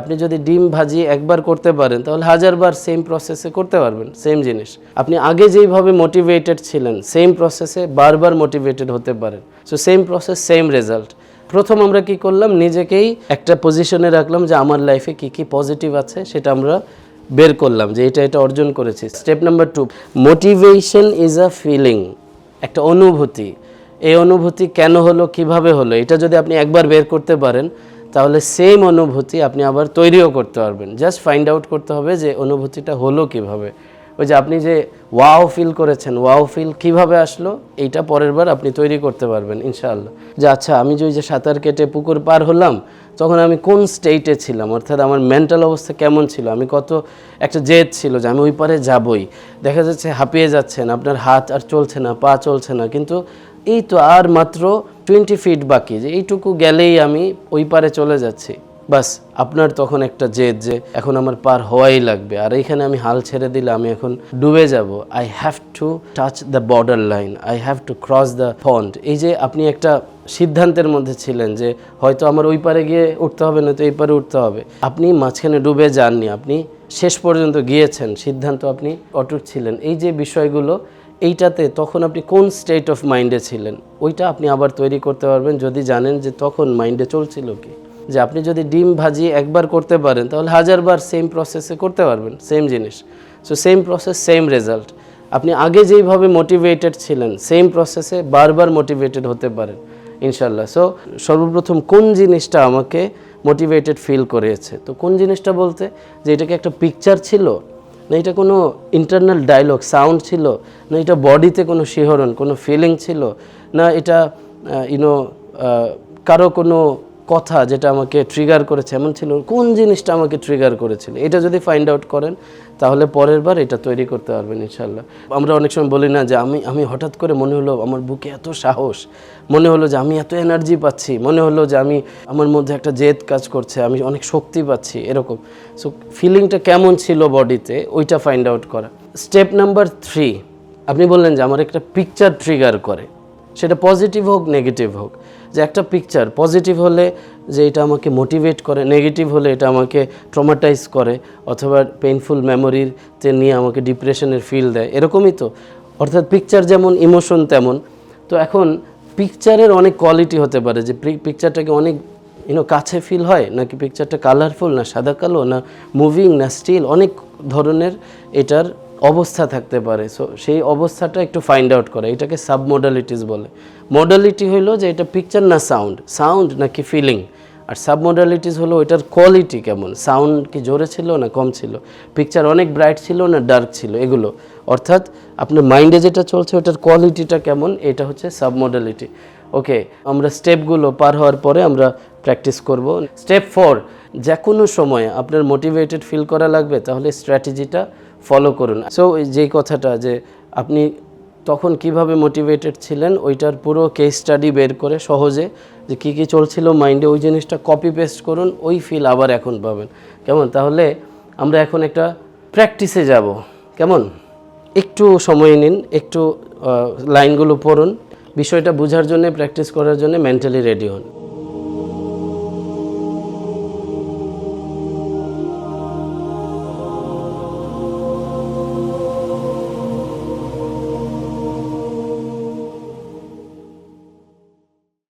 আপনি যদি ডিম ভাজি একবার করতে পারেন, তাহলে হাজারবার সেম প্রসেসে করতে পারবেন সেম জিনিস। আপনি আগে যেইভাবে মোটিভেটেড ছিলেন সেম প্রসেসে বারবার মোটিভেটেড হতে পারেন। So same process same result প্রথম আমরা কি করলাম? নিজেকেই একটা পজিশনে রাখলাম যে আমার লাইফে কি কি পজিটিভ আছে সেটা আমরা বের করলাম, যে এটা এটা অর্জন করেছি। Step number two motivation is a feeling একটা অনুভূতি। এই অনুভূতি কেন হলো, কীভাবে হলো, এটা যদি আপনি একবার বের করতে পারেন তাহলে সেম অনুভূতি আপনি আবার তৈরিও করতে পারবেন। জাস্ট ফাইন্ড আউট করতে হবে যে অনুভূতিটা হলো কীভাবে। ওই যে আপনি যে ওয়াও ফিল করেছেন ওয়াও ফিল কীভাবে আসলো, এইটা পরের বার আপনি তৈরি করতে পারবেন, ইনশাআল্লাহ। যে আচ্ছা আমি যে ওই যে সাঁতার কেটে পুকুর পার হলাম, তখন আমি কোন স্টেটে ছিলাম? অর্থাৎ আমার মেন্টাল অবস্থা কেমন ছিল? আমি কত একটা জেদ ছিল যে আমি ওই পারে যাবই। দেখা যাচ্ছে হাঁপিয়ে যাচ্ছেন, আপনার হাত আর চলছে না, পা চলছে না, কিন্তু এই তো আর মাত্র টোয়েন্টি ফিট বাকি, যে এইটুকু গেলেই আমি ওই পারে চলে যাচ্ছি। বাস, আপনার তখন একটা জেদ যে এখন আমার পার হওয়াই লাগবে। আর এইখানে আমি হাল ছেড়ে দিলে আমি এখন ডুবে যাব। I have to touch the borderline I have to cross the pond এই যে আপনি একটা সিদ্ধান্তের মধ্যে ছিলেন যে হয়তো আমার ওই পারে গিয়ে উঠতে হবে, নয়তো এই পারে উঠতে হবে। আপনি মাঝখানে ডুবে যাননি, আপনি শেষ পর্যন্ত গিয়েছেন। সিদ্ধান্ত আপনি অটুট ছিলেন। এই যে বিষয়গুলো এইটাতে তখন আপনি কোন স্টেট অফ মাইন্ডে ছিলেন? ওইটা আপনি আবার তৈরি করতে পারবেন যদি জানেন যে তখন মাইন্ডে চলছিল কি? যে আপনি যদি ডিম ভাজি একবার করতে পারেন, তাহলে হাজারবার সেম প্রসেসে করতে পারবেন সেম জিনিস। So same process same result আপনি আগে যেইভাবে মোটিভেটেড ছিলেন সেম প্রসেসে বারবার মোটিভেটেড হতে পারেন ইনশাল্লাহ সো সর্বপ্রথম কোন জিনিসটা আমাকে মোটিভেটেড ফিল করিয়েছে তো কোন জিনিসটা বলতে? যে এটাকে একটা পিকচার ছিল না এটা কোনো ইন্টারনাল ডায়লগ সাউন্ড ছিল, না এটা বডিতে কোনো শিহরণ, কোনো ফিলিং ছিল, না এটা ইউনো কারও কোনো কথা যেটা আমাকে ট্রিগার করেছে, এমন ছিল, কোন জিনিসটা আমাকে ট্রিগার করেছিল? এটা যদি ফাইন্ড আউট করেন, তাহলে পরের বার এটা তৈরি করতে পারবেন ইনশাল্লাহ আমরা অনেক সময় বলি না যে, আমি আমি হঠাৎ করে মনে হলো আমার বুকে এত সাহস, মনে হলো যে আমি এত এনার্জি পাচ্ছি, মনে হলো যে আমি, আমার মধ্যে একটা জেদ কাজ করছে, আমি অনেক শক্তি পাচ্ছি, এরকম। সো ফিলিংটা কেমন ছিল বডিতে ওইটা ফাইন্ড আউট করা। স্টেপ নাম্বার থ্রি আপনি বললেন যে, আমার একটা পিকচার ট্রিগার করে। সেটা পজিটিভ হোক নেগেটিভ হোক। যে একটা পিকচার পজিটিভ হলে যে এটা আমাকে মোটিভেট করে নেগেটিভ হলে এটা আমাকে ট্রমাটাইজ করে, অথবা পেইনফুল মেমোরিতে নিয়ে আমাকে ডিপ্রেশনের ফিল দেয়, এরকমই তো। অর্থাৎ পিকচার যেমন ইমোশন তেমন। তো এখন পিকচারের অনেক কোয়ালিটি হতে পারে, যে পিকচারটাকে অনেক ইউনো কাছে ফিল হয়, নাকি পিকচারটা কালারফুল না সাদা কালো, না মুভিং না স্টিল অনেক ধরনের এটার অবস্থা থাকতে পারে। সো সেই অবস্থাটা একটু ফাইন্ড আউট করে। এটাকে সাব মডালিটিস বলে। মডালিটি হলো যে এটা পিকচার না সাউন্ড সাউন্ড নাকি ফিলিং আর সাব মডালিটিস হলো এটার কোয়ালিটি কেমন? সাউন্ড কি জোরে ছিল না কম ছিল? পিকচার অনেক ব্রাইট ছিল না ডার্ক ছিল? এগুলো। অর্থাৎ আপনার মাইন্ডে যেটা চলছে ওটার কোয়ালিটিটা কেমন? এটা হচ্ছে সাব মডালিটি ওকে আমরা স্টেপগুলো পার হওয়ার পরে আমরা প্র্যাকটিস করব। স্টেপ ফোর যে কোনো সময় আপনার মোটিভেটেড ফিল করা লাগবে, তাহলে স্ট্র্যাটেজিটা ফলো করুন। সো যেই কথাটা যে আপনি তখন কীভাবে মোটিভেটেড ছিলেন, ওইটার পুরো কেস স্টাডি বের করে সহজে যে কী কী চলছিল মাইন্ডে ওই জিনিসটা কপি পেস্ট করুন, ওই ফিল আবার এখন পাবেন। কেমন? তাহলে আমরা এখন একটা প্র্যাকটিসে যাব। কেমন? একটু সময় নিন, একটু লাইনগুলো পড়ুন। বিষয়টা বোঝার জন্য প্র্যাকটিস করার জন্য মেন্টালি রেডি হন।